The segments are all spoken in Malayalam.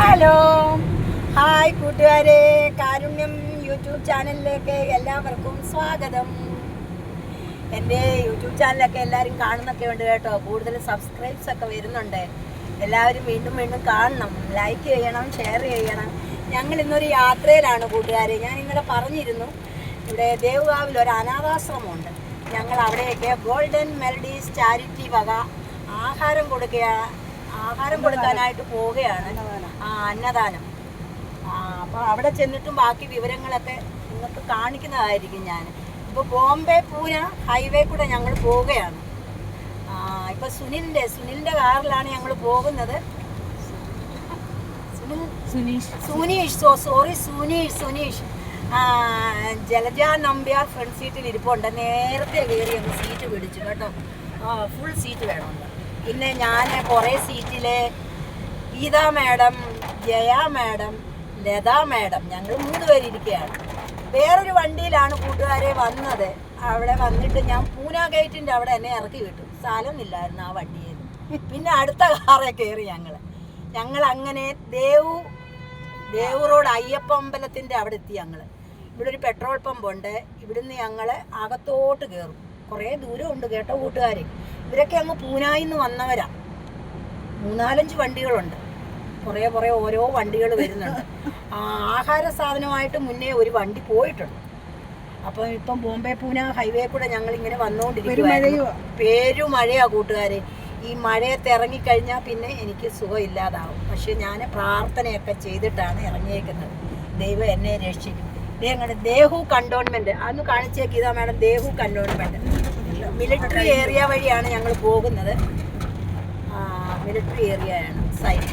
ഹലോ. ഹായ് കൂട്ടുകാരെ. കാരുണ്യം യൂട്യൂബ് ചാനലിലേക്ക് എല്ലാവർക്കും സ്വാഗതം. എന്റെ യൂട്യൂബ് ചാനലൊക്കെ എല്ലാവരും കാണുന്നൊക്കെ ഉണ്ട് കേട്ടോ. കൂടുതൽ സബ്സ്ക്രൈബ്സ് ഒക്കെ വരുന്നുണ്ട്. എല്ലാവരും വീണ്ടും വീണ്ടും കാണണം. ലൈക്ക് ചെയ്യണം ഷെയർ ചെയ്യണം. ഞങ്ങൾ ഇന്നൊരു യാത്രയിലാണ് കൂട്ടുകാരെ. ഞാൻ ഇന്നലെ പറഞ്ഞിരുന്നു. ഇവിടെ ദേവ്ഗാവിൽ ഒരു അനാഥാശ്രമമുണ്ട്. ഞങ്ങൾ അവിടെയൊക്കെ ഗോൾഡൻ മെലഡീസ് ചാരിറ്റി വക ആഹാരം കൊടുക്കുക ആഹാരം കൊടുക്കാനായിട്ട് പോവുകയാണ്. ആ അന്നദാനം. ആ അപ്പോൾ അവിടെ ചെന്നിട്ടും ബാക്കി വിവരങ്ങളൊക്കെ നിങ്ങൾക്ക് കാണിക്കുന്നതായിരിക്കും ഞാൻ. ഇപ്പോൾ ബോംബെ പൂന ഹൈവേ കൂടെ ഞങ്ങൾ പോവുകയാണ്. ആ ഇപ്പോൾ സുനിലിന്റെ സുനിലിന്റെ കാറിലാണ് ഞങ്ങൾ പോകുന്നത്. Suneesh. Suneesh so sorry Suneesh Suneesh. Jalaja Nambiar front സീറ്റിൽ ഇരിപ്പുണ്ട്. നേരത്തെ കയറി അങ്ങ് സീറ്റ് പിടിച്ചു കേട്ടോ. ഫുൾ സീറ്റ് വേണമല്ലോ പിന്നെ ഞാൻ കുറേ സീറ്റിലെ Geetha madam Jaya madam Latha madam ഞങ്ങൾ മൂന്ന് പേരിയ്ക്കുകയാണ് വേറൊരു വണ്ടിയിലാണ് കൂട്ടുകാരെ വന്നത്. അവിടെ വന്നിട്ട് ഞാൻ പൂന ഗേറ്റിന്റെ അവിടെ എന്നെ ഇറക്കി വിട്ടു. സ്ഥലമൊന്നുമില്ലായിരുന്നു ആ വണ്ടിയിൽ. പിന്നെ അടുത്ത കാറെ കയറി ഞങ്ങൾ ഞങ്ങൾ അങ്ങനെ ദേവു ദേവു റോഡ് അയ്യപ്പ അമ്പലത്തിന്റെ അവിടെ എത്തി ഞങ്ങൾ ഇവിടെ ഒരു പെട്രോൾ പമ്പ് ഉണ്ട്. ഇവിടുന്ന് ഞങ്ങൾ അകത്തോട്ട് കയറും കുറേ ദൂരം ഉണ്ട് കേട്ടോ കൂട്ടുകാർ ഇവരൊക്കെ അങ്ങ് പൂനായിൽ നിന്ന് വന്നവരാ. മൂന്നാലഞ്ച് വണ്ടികളുണ്ട്. കുറേ കുറേ ഓരോ വണ്ടികൾ വരുന്നുണ്ട്. ആ, ആഹാര സാധനമായിട്ട് മുന്നേ ഒരു വണ്ടി പോയിട്ടുണ്ട്. അപ്പം ഇപ്പം ബോംബെ പൂന ഹൈവേ കൂടെ ഞങ്ങൾ ഇങ്ങനെ വന്നുകൊണ്ടിരിക്കുകയായിരുന്നു പേരുമഴയാ കൂട്ടുകാരെ. ഈ മഴയത്ത് ഇറങ്ങിക്കഴിഞ്ഞാൽ പിന്നെ എനിക്ക് സുഖമില്ലാതാവും. പക്ഷെ ഞാൻ പ്രാർത്ഥനയൊക്കെ ചെയ്തിട്ടാണ് ഇറങ്ങിയേക്കുന്നത്. ദൈവം എന്നെ രക്ഷിക്കും. ഞങ്ങളുടെ ദേഹു കണ്ടോൺമെന്റ്. അന്ന് കാണിച്ചേക്ക് ഇതാ madam Dehu cantonment. Military area വഴിയാണ് ഞങ്ങൾ പോകുന്നത്. മിലിറ്ററി ഏരിയ ആണ് സൈഡ്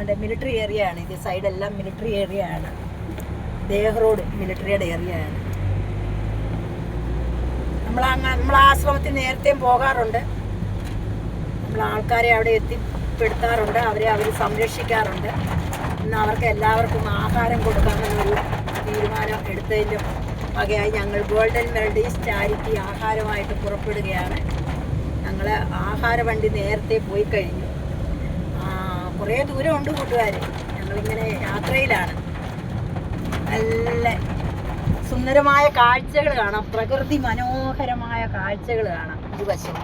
അതെ മിലിറ്ററി ഏരിയ ആണ്. ഇത് സൈഡെല്ലാം മിലിറ്ററി ഏരിയ ആണ്. ദേഹ് റോഡ് മിലിറ്ററിയുടെ ഏരിയ ആണ്. നമ്മൾ നമ്മൾ ആശ്രമത്തിൽ നേരത്തെയും പോകാറുണ്ട്. നമ്മൾ ആൾക്കാരെ അവിടെ എത്തിപ്പെടുത്താറുണ്ട്. അവരെ അവർ സംരക്ഷിക്കാറുണ്ട്. ഇന്ന് അവർക്ക് എല്ലാവർക്കും ആഹാരം കൊടുക്കാമെന്നൊരു തീരുമാനം എടുത്തതിന്റെ വകയായി ഞങ്ങൾ ഗോൾഡൻ മെൽഡീസ് ചാരിറ്റി ആഹാരമായിട്ട് പുറപ്പെടുകയാണ്. ഞങ്ങൾ ആഹാര വണ്ടി നേരത്തെ പോയി കഴിഞ്ഞു. കുറേ ദൂരമുണ്ട് കൂട്ടുകാർ ഞങ്ങളിങ്ങനെ യാത്രയിലാണ്. നല്ല സുന്ദരമായ കാഴ്ചകൾ കാണാം. പ്രകൃതി മനോഹരമായ കാഴ്ചകൾ കാണാം. ഇരുവശം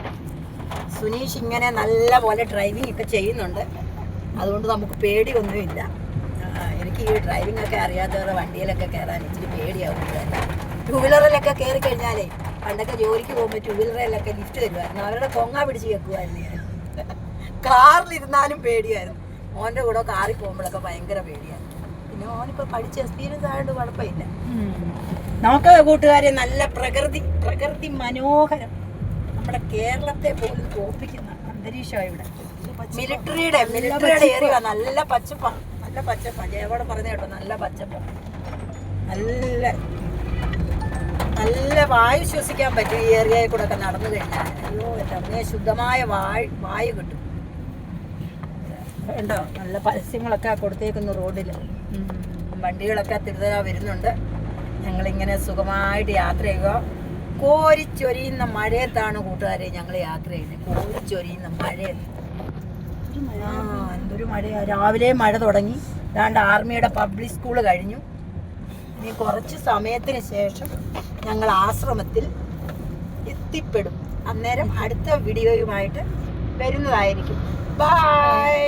സുനീഷ് ഇങ്ങനെ നല്ല പോലെ ഡ്രൈവിംഗ് ഒക്കെ ചെയ്യുന്നുണ്ട്. അതുകൊണ്ട് നമുക്ക് പേടിയൊന്നുമില്ല. എനിക്ക് ഈ ഡ്രൈവിംഗ് ഒക്കെ അറിയാത്തവരുടെ വണ്ടിയിലൊക്കെ കയറാൻ ഇച്ചിരി പേടിയാവും ടൂ വീലറിലൊക്കെ കയറി കഴിഞ്ഞാലേ പണ്ടൊക്കെ ജോലിക്ക് പോകുമ്പോൾ ടൂ വീലറിലൊക്കെ ലിഫ്റ്റ് തരുമായിരുന്നു അവരുടെ കൊങ്ങ പിടിച്ച് വെക്കുമായിരുന്നു ഞാൻ കാറിലിരുന്നാലും പേടിയായിരുന്നു. മോന്റെ കൂടെ കാറിൽ പോകുമ്പോഴൊക്കെ ഭയങ്കര പേടിയായിരുന്നു. പിന്നെ മോനിപ്പോൾ പഠിച്ച എക്സ്പീരിയൻസ് ആയതുകൊണ്ട് കുഴപ്പമില്ല. നമുക്ക് കൂട്ടുകാരെ നല്ല പ്രകൃതി പ്രകൃതി മനോഹരം. നമ്മുടെ കേരളത്തെ പോലും തോപ്പിക്കുന്ന അന്തരീക്ഷമാണ് ഇവിടെ. മിലിറ്ററിയുടെ മിലിറ്ററിയുടെ ഏരിയ നല്ല പച്ചപ്പ. നല്ല പച്ചപ്പ. ജയവോടെ പറഞ്ഞ കേട്ടോ നല്ല പച്ചപ്പ. നല്ല നല്ല വായു ശ്വസിക്കാൻ പറ്റും ഈ ഏരിയയിൽ കൂടെ ഒക്കെ നടന്നു കഴിഞ്ഞാൽ അയ്യോ എന്റെ അമ്മയെ ശുദ്ധമായ വായു വായു കിട്ടും. ഉണ്ടോ നല്ല പരസ്യങ്ങളൊക്കെ കൊടുത്തേക്കുന്നു റോഡിൽ. വണ്ടികളൊക്കെ തിരുതാ വരുന്നുണ്ട്. ഞങ്ങളിങ്ങനെ സുഖമായിട്ട് യാത്ര ചെയ്യുക. കോരിച്ചൊരിയുന്ന മഴയത്താണ് കൂട്ടുകാരെ ഞങ്ങൾ യാത്ര ചെയ്യുന്നത്. കോരിച്ചൊരിയുന്ന മഴയത്ത്. ആ. എന്തൊരു മഴ രാവിലെ മഴ തുടങ്ങി. രണ്ട് ആർമിയുടെ പബ്ലിക് സ്കൂൾ കഴിഞ്ഞു. ഇനി കുറച്ച് സമയത്തിന് ശേഷം ഞങ്ങൾ ആശ്രമത്തിൽ എത്തിപ്പെടും. അന്നേരം അടുത്ത വീഡിയോയുമായിട്ട് വരുന്നതായിരിക്കും. ബൈ